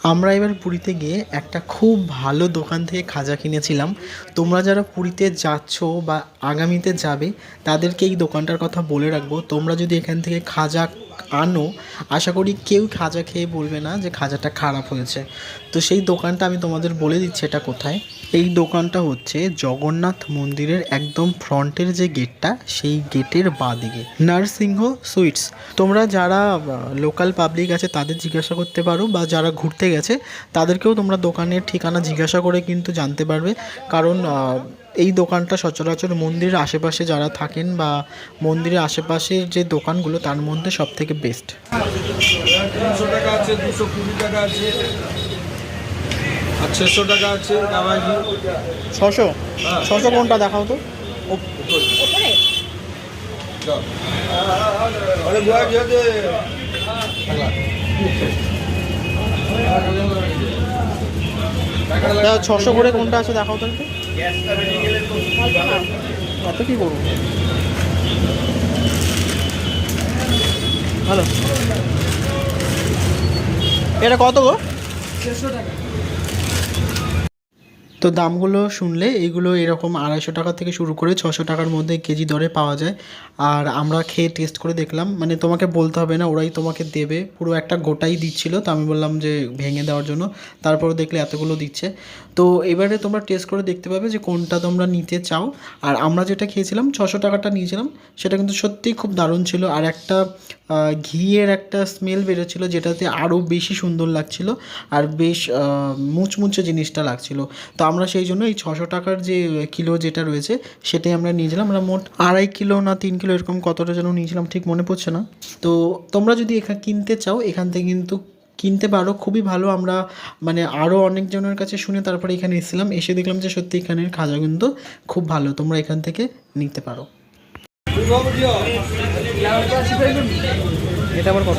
আমরা এবার পুরীতে গিয়ে একটা খুব ভালো দোকান থেকে খাজা কিনেছিলাম। তোমরা যারা পুরীতে যাচ্ছ বা আগামীতে যাবে, তাদেরকে এই দোকানটার কথা বলে রাখব। তোমরা যদি এখান থেকে খাজা আনো, আশা করি কেউ খাজা খেয়ে বলবে না যে খাজাটা খারাপ হয়েছে। তো সেই দোকানটা আমি তোমাদের বলে দিচ্ছি এটা কোথায়। এই দোকানটা হচ্ছে জগন্নাথ মন্দিরের একদম ফ্রন্টের যে গেটটা, সেই গেটের বাঁ দিকে নরসিংহ সুইটস। তোমরা যারা লোকাল পাবলিক আছে, তাদের জিজ্ঞাসা করতে পারো, বা যারা ঘুরতে গেছে, তাদেরকেও তোমরা দোকানের ঠিকানা জিজ্ঞাসা করে কিন্তু জানতে পারবে। কারণ এই দোকানটা সচরাচর মন্দিরের আশেপাশে যারা থাকেন বা মন্দিরের আশেপাশের যে দোকানগুলো তার মধ্যে সব থেকে বেস্ট টাকা আছে দুশো কুড়ি টাকা আছে। আর ছশো টাকা আছে ছশো? ছশো কোনটা দেখাও তো? আরে ছশো করে কোনটা আছে দেখাও তো। এত কি করব? হ্যালো এটা কত গো? তো দামগুলো শুনলে এইগুলো এরকম আড়াইশো টাকা থেকে শুরু করে ছশো টাকার মধ্যে কেজি দরে পাওয়া যায়। আর আমরা খেয়ে টেস্ট করে দেখলাম। মানে তোমাকে বলতে হবে না, ওরাই তোমাকে দেবে। পুরো একটা গোটাই দিচ্ছিল, তো আমি বললাম যে ভেঙে দেওয়ার জন্য। তারপরে দেখলে এতগুলো দিচ্ছে। তো এবারে তোমরা টেস্ট করে দেখতে পাবে যে কোনটা তোমরা নিতে চাও। আর আমরা যেটা খেয়েছিলাম, ছশো টাকাটা নিয়েছিলাম, সেটা কিন্তু সত্যিই খুব দারুণ ছিল। আর একটা ঘিয়ের একটা স্মেল বেরোচ্ছিল, যেটাতে আরও বেশি সুন্দর লাগছিল। আর বেশ মুচমুচে জিনিসটা লাগছিল। তো আমরা সেই জন্য এই ছশো টাকার যে কিলো যেটা রয়েছে সেটাই আমরা নিয়েছিলাম। আমরা মোট আড়াই কিলো না তিন কিলো এরকম কতটা যেন নিয়েছিলাম ঠিক মনে পড়ছে না। তো তোমরা যদি এখানে কিনতে চাও এখান থেকে কিন্তু কিনতে পারো। খুবই ভালো আমরা মানে আরও অনেকজনের কাছে শুনে তারপরে এখানে এসেছিলাম। এসে দেখলাম যে সত্যি এখানের খাজা কিন্তু খুব ভালো। তোমরা এখান থেকে নিতে পারো। এটা আবার কত?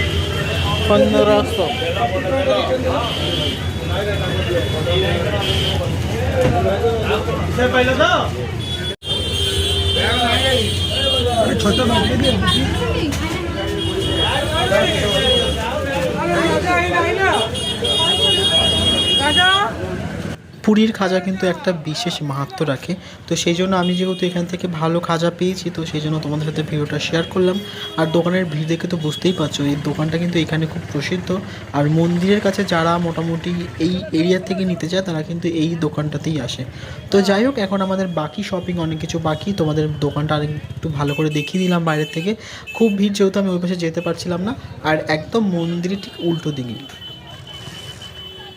দিয়ে দিই। আচ্ছা পনেরোশো পুরীর খাজা কিন্তু একটা বিশেষ মাহাত্ম রাখে। তো সেই জন্য আমি যেহেতু এখান থেকে ভালো খাজা পেয়েছি, তো সেই জন্য তোমাদের সাথে ভিডিওটা শেয়ার করলাম। আর দোকানের ভিড় দেখে তো বুঝতেই পারছ, এই দোকানটা কিন্তু এখানে খুব প্রসিদ্ধ। আর মন্দিরের কাছে যারা মোটামুটি এই এরিয়া থেকে নিতে চায় তারা কিন্তু এই দোকানটাতেই আসে। তো যাই হোক, এখন আমাদের বাকি শপিং অনেক কিছু বাকি। তোমাদের দোকানটা আর একটু ভালো করে দেখিয়ে দিলাম বাইরের থেকে। খুব ভিড় যেহেতু আমি ওই পাশে যেতে পারছিলাম না। আর একদম মন্দিরের ঠিক উল্টো দিকে।